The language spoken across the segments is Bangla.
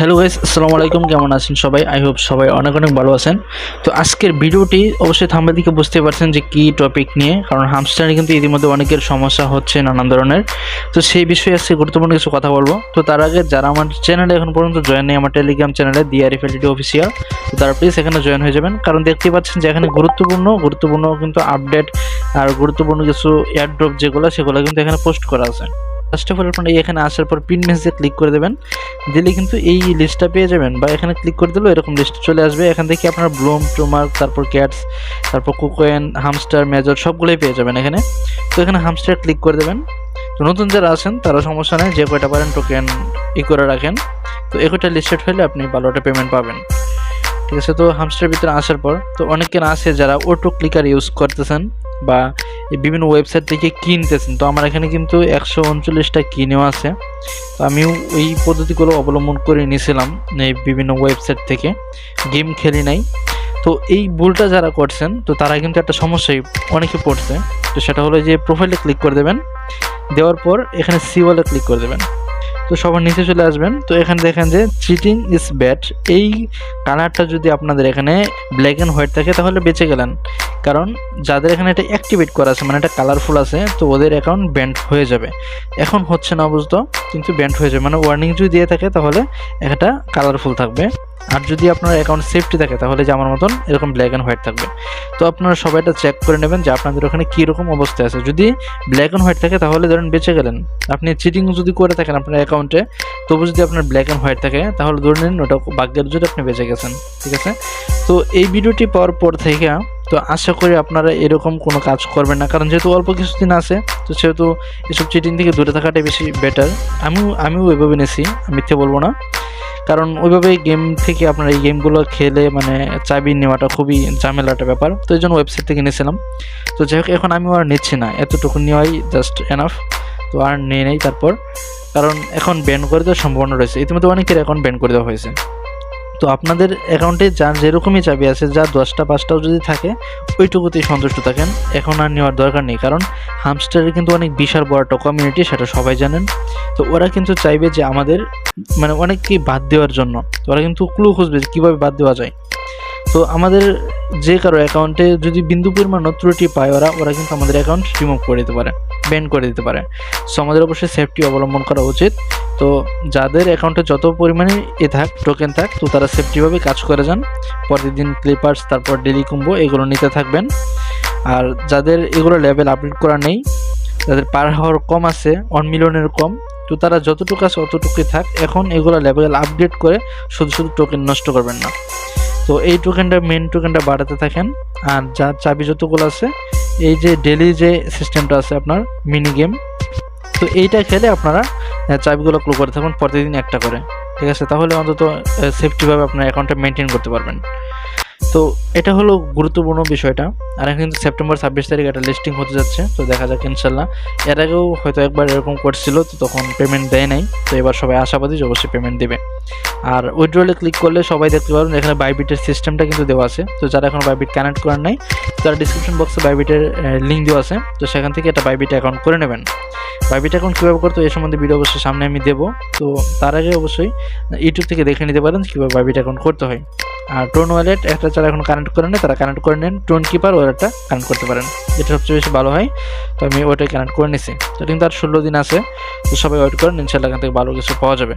হ্যালো গাইস, আসসালামু আলাইকুম, কেমন আছেন সবাই? আই হোপ সবাই অনেক অনেক ভালো আছেন। তো আজকের ভিডিওটি অবশ্যই থাম্বেল দিকে বুঝতে পারছেন যে কী টপিক নিয়ে, কারণ হামস্টারে কিন্তু ইতিমধ্যে অনেকের সমস্যা হচ্ছে নানান ধরনের। তো সেই বিষয়ে আজকে গুরুত্বপূর্ণ কিছু কথা বলব। তো তার আগে যারা আমার চ্যানেলে এখন পর্যন্ত জয়েন নেই, আমার টেলিগ্রাম চ্যানেলে ডিআরএফ এলটি অফিসিয়াল তো তারা প্লিজ এখানে জয়েন হয়ে যাবেন। কারণ দেখতে পাচ্ছেন যে এখানে গুরুত্বপূর্ণ গুরুত্বপূর্ণ কিন্তু আপডেট আর গুরুত্বপূর্ণ কিছু এয়ারড্রপ যেগুলো, সেগুলো কিন্তু এখানে পোস্ট করা আছে। ফার্স্ট অফ অল আপনারা এখানে আসার পর পিন মেসেজে ক্লিক করে দেবেন। দিলে কিন্তু এই লিস্টটা পেয়ে যাবেন বা এখানে ক্লিক করে দিলেও এরকম লিস্ট চলে আসবে। এখান থেকে আপনার ব্লুম টুমার্ক তারপর ক্যাটস তারপর কুকোয়েন হামস্টার মেজর সবগুলোই পেয়ে যাবেন এখানে। তো এখানে হামস্টার ক্লিক করে দেবেন। তো নতুন যারা আছেন, তারা সমস্যা নেই, যে কয়টা পারেন টোকেন ই করে রাখেন। তো এ কয়টা লিস্টেড হলে আপনি ভালোটা পেমেন্ট পাবেন। ঠিক আছে, তো হামস্টার ভিতরে আসার পর, তো অনেকের আছে যারা অটো ক্লিকার ইউজ করতেছেন বা বিভিন্ন ওয়েবসাইট থেকে কিনতেছেন। তো আমার এখানে কিন্তু একশো উনচল্লিশটা কিনেও আছে। তো আমিও এই পদ্ধতিগুলো অবলম্বন করে নিয়েছিলাম, এই বিভিন্ন ওয়েবসাইট থেকে। গেম খেলি নাই। তো এই ভুলটা যারা করছেন, তো তারা কিন্তু একটা সমস্যায় অনেকে পড়ছে। তো সেটা হলো যে প্রোফাইলে ক্লিক করে দেবেন। দেওয়ার পর এখানে সিওয়ালে ক্লিক করে দেবেন। তো সবার নিচে চলে আসবেন। তো এখানে দেখেন যে চিটিং ইজ ব্যাড এই কালারটা যদি আপনাদের এখানে ব্ল্যাক অ্যান্ড হোয়াইট থাকে, তাহলে বেঁচে গেলেন। কারণ যাদের এখানে এটা অ্যাক্টিভেট করা আছে মানে এটা কালারফুল আছে, তো ওদের অ্যাকাউন্ট ব্যান্ড হয়ে যাবে। এখন হচ্ছে না বুঝতো, কিন্তু ব্যান্ড হয়ে যাবে। মানে ওয়ার্নিং যদি দিয়ে থাকে, তাহলে একটা কালারফুল থাকবে। আর যদি আপনার অ্যাকাউন্ট সেফটি থাকে, তাহলে যে আমার মতন এরকম ব্ল্যাক অ্যান্ড হোয়াইট থাকবে। তো আপনারা সবাই এটা চেক করে নেবেন যে আপনাদের ওখানে কীরকম অবস্থায় আছে। যদি ব্ল্যাক অ্যান্ড হোয়াইট থাকে, তাহলে ধরেন বেঁচে গেলেন। আপনি চিটিং যদি করে থাকেন আপনার অ্যাকাউন্টে তবু যদি আপনার ব্ল্যাক অ্যান্ড হোয়াইট থাকে, তাহলে ধরে নিন ওটা ভাগ্যের যদি আপনি বেঁচে গেছেন। ঠিক আছে? তো এই ভিডিওটি পাওয়ার পর থেকে, তো আশা করি আপনারা এরকম কোনো কাজ করবেন না, কারণ যেহেতু অল্প কিছুদিন আছে, তো সেহেতু এসব চিটিং থেকে দূরে থাকাটাই বেশি বেটার আমিও আমিও ওইভাবে নিয়েছি মিথ্যে বলব না। কারণ ওইভাবে গেম থেকে আপনার এই গেমগুলো খেলে মানে চাবি নেওয়াটা খুবই ঝামেলাটা ব্যাপার, তো এই জন্য ওয়েবসাইট থেকে নিয়েছিলাম। তো যাই হোক, এখন আমিও আর নিচ্ছি না, এতটুকু নেওয়াই জাস্ট এনাফ তো আর নিয়ে নেই তারপর। কারণ এখন ব্যান করে দেওয়ার সম্ভাবনা রয়েছে। ইতিমধ্যে অনেকের এখন ব্যান করে দেওয়া হয়েছে। তো আপনাদের অ্যাকাউন্টে যার যেরকমই চাবি আছে যা দশটা, পাঁচটাও যদি থাকে, ওইটুকুতেই সন্তুষ্ট থাকেন। এখন আর নেওয়ার দরকার নেই, কারণ হামস্টারের কিন্তু অনেক বিশাল বড় একটা কমিউনিটি সেটা সবাই জানেন। তো ওরা কিন্তু চাইবে যে আমাদের মানে অনেককেই বাদ দেওয়ার জন্য। ওরা কিন্তু ক্লু খুঁজবে যে কীভাবে বাদ দেওয়া যায়। তো আমাদের যে কারও অ্যাকাউন্টে যদি বিন্দু পরিমাণ ত্রুটি পায় ওরা ওরা কিন্তু আমাদের অ্যাকাউন্ট রিমুভ করে দিতে পারে ব্যান করে দিতে পারে। সো আমাদের অবশ্যই সেফটি অবলম্বন করা উচিত। তো যাদের অ্যাকাউন্টে যত পরিমাণে এ থাক টোকেন থাক, তো তারা সেফটিভাবে কাজ করে যান। প্রতিদিন ক্লিপার্স তারপর ডেলি কুম্বো এগুলো নিতে থাকবেন। আর যাদের এগুলো লেভেল আপডেট করা নেই, যাদের পার হওয়ার কম আছে ওয়ান মিলিয়নের কম, তো তারা যতটুকু আছে অতটুকুই থাক। এখন এগুলো লেভেল আপডেট করে শুধু শুধু টোকেন নষ্ট করবেন না। তো এই টোকেনটা মেন টোকেনটা বাড়াতে থাকেন। আর যা চাবি যতগুলো আছে, এই যে ডেলি যে সিস্টেমটা আছে আপনার মিনি গেম তো এইটা খেলে আপনারা চাবিগুলো ক্লো করে থাকুন, প্রতিদিন একটা করে। ঠিক আছে? তাহলে অন্তত সেফটিভাবে আপনার অ্যাকাউন্টটা মেনটেন করতে পারবেন। তো এটা হলো গুরুত্বপূর্ণ বিষয়টা। আর এখন কিন্তু সেপ্টেম্বর ছাব্বিশ তারিখ একটা লিস্টিং হতে যাচ্ছে, তো দেখা যাক ইনশাল্লাহ এর আগেও হয়তো একবার এরকম করছিল, তো তখন পেমেন্ট দেয় নাই। তো এবার সবাই আশাবাদী যে অবশ্যই পেমেন্ট দেবে। আর উইড্রোলে ক্লিক করলে সবাই দেখতে পারবেন এখানে বাইবিটের সিস্টেমটা কিন্তু দেওয়া আছে। তো যারা এখন বাইবিট কানেক্ট করেন নাই, তারা ডিসক্রিপশন বক্সে বাইবিটের লিঙ্ক দেওয়া আছে। তো সেখান থেকে একটা বাইবিট অ্যাকাউন্ট করে নেবেন। বাইবিট অ্যাকাউন্ট কীভাবে করতে হয় এ সম্বন্ধে ভিডিও অবশ্যই সামনে আমি দেবো। তো তার আগে অবশ্যই ইউটিউব থেকে দেখে নিতে পারেন কীভাবে বাইবিট অ্যাকাউন্ট করতে হয়। আর টোন ওয়ালেট একটা যারা এখন কানেক্ট করে নেয় তারা কানেক্ট করে নেন। টোন কিপার ওয়ালেটটা কানেক্ট করতে পারেন। যেটা সবচেয়ে বেশি ভালো হয়। তো আমি ওইটাই কানেক্ট করে নিছি। তো কিন্তু আর ষোলো দিন আছে। তো সবাই ওয়েট করেন ইনশাল্লাহ এখান থেকে ভালো কিছু পাওয়া যাবে।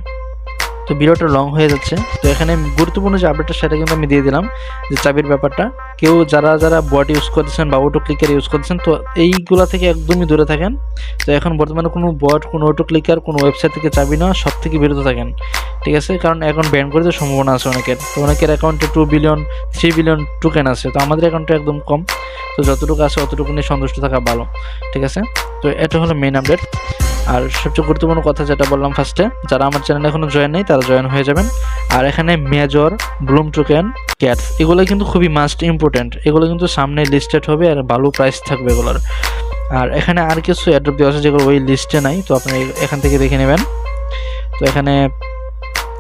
তো ভিডিওটা লং হয়ে যাচ্ছে। তো এখানে গুরুত্বপূর্ণ যে আপডেটটা সেটা কিন্তু আমি দিয়ে দিলাম, যে চাবির ব্যাপারটা। কেউ যারা যারা বট ইউজ করতেছেন বা অটো ক্লিকার ইউজ করতেছেন, তো এইগুলা থেকে একদমই দূরে থাকেন। তো এখন বর্তমানে কোনো বট কোনো অটো ক্লিকার কোনো ওয়েবসাইট থেকে চাবি নেওয়া সব থেকে বিরত থাকেন। ঠিক আছে? কারণ এখন ব্যান করে দেওয়ার সম্ভাবনা আছে অনেকের। তো অনেকের অ্যাকাউন্টে two billion three billion token আছে। তো আমাদের অ্যাকাউন্টে একদম কম। তো যতটুকু আছে, অতটুকু নিয়ে সন্তুষ্ট থাকা ভালো। ঠিক আছে? তো এটা হলো মেন আপডেট আর সবচেয়ে গুরুত্বপূর্ণ কথা যেটা বললাম ফার্স্টে যারা আমার চ্যানেলে এখনও জয়েন নেই, তারা জয়েন হয়ে যাবেন। আর এখানে মেজর ব্লুম টোকেন ক্যাটস এগুলো কিন্তু খুবই মাস্ট ইম্পর্টেন্ট এগুলো কিন্তু সামনে লিস্টেড হবে আর ভালো প্রাইস থাকবে এগুলোর। আর এখানে আর কিছু অ্যাড্রপ দেওয়া আছে যেগুলো ওই লিস্টে নাই, তো আপনি এখান থেকে দেখে নেবেন। তো এখানে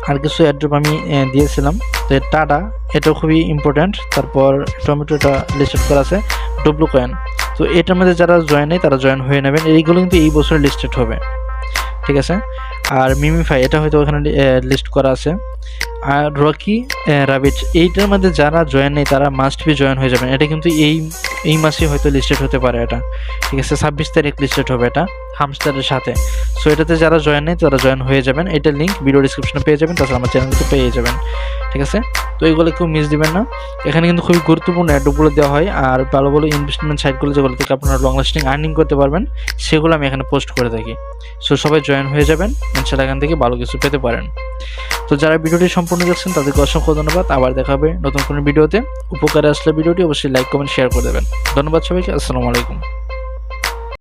আর কিছু অ্যাড্রপ আমি দিয়েছিলাম। তো টাটা এটা খুবই ইম্পর্ট্যান্ট তারপর টমেটোটা লিস্টেড করা আছে। ডব্লু কয়েন তো এটার মধ্যে যারা জয়েন নেই, তারা জয়েন হয়ে নেবেন। এইগুলো কিন্তু এই বছর লিস্টেড হবে। ঠিক আছে? আর মিমিফাই এটা হয়তো ওখানে লিস্ট করা আছে। আর রকি রাবিট এইটার মধ্যে যারা জয়েন নেই, তারা মাস্ট বি জয়েন হয়ে যাবেন। এটা কিন্তু এই এই মাসে হয়তো লিস্টেড হতে পারে এটা। ঠিক আছে? ছাব্বিশ তারিখ লিস্টেড হবে এটা হামস্টারের সাথে। সো এটাতে যারা জয়েন নেই, তারা জয়েন হয়ে যাবেন। এটা লিঙ্ক ভিডিও ডিসক্রিপশনে পেয়ে যাবেন, তাছাড়া আমার চ্যানেলকে পেয়ে যাবেন। ঠিক আছে? তো এইগুলো কেউ মিস দিবেন না। এখানে কিন্তু খুবই গুরুত্বপূর্ণ অ্যাডগুলো দেওয়া হয়। আর ভালো ভালো ইনভেস্টমেন্ট সাইটগুলো যেগুলো থেকে আপনারা লং লাস্টিং আর্নিং করতে পারবেন, সেগুলো আমি এখানে পোস্ট করে থাকি। সো সবাই জয়েন হয়ে যাবেন। ইনশাল্লাহ এখান থেকে ভালো কিছু পেতে পারেন। তো যারা ভিডিওটি সম্পূর্ণ দেখছেন, তাদেরকে অসংখ্য ধন্যবাদ। আবার দেখা হবে নতুন কোনো ভিডিওতে। উপকারে আসলে ভিডিওটি অবশ্যই লাইক কমেন্ট শেয়ার করে দেবেন। ধন্যবাদ সবাইকে। আসসালামু আলাইকুম।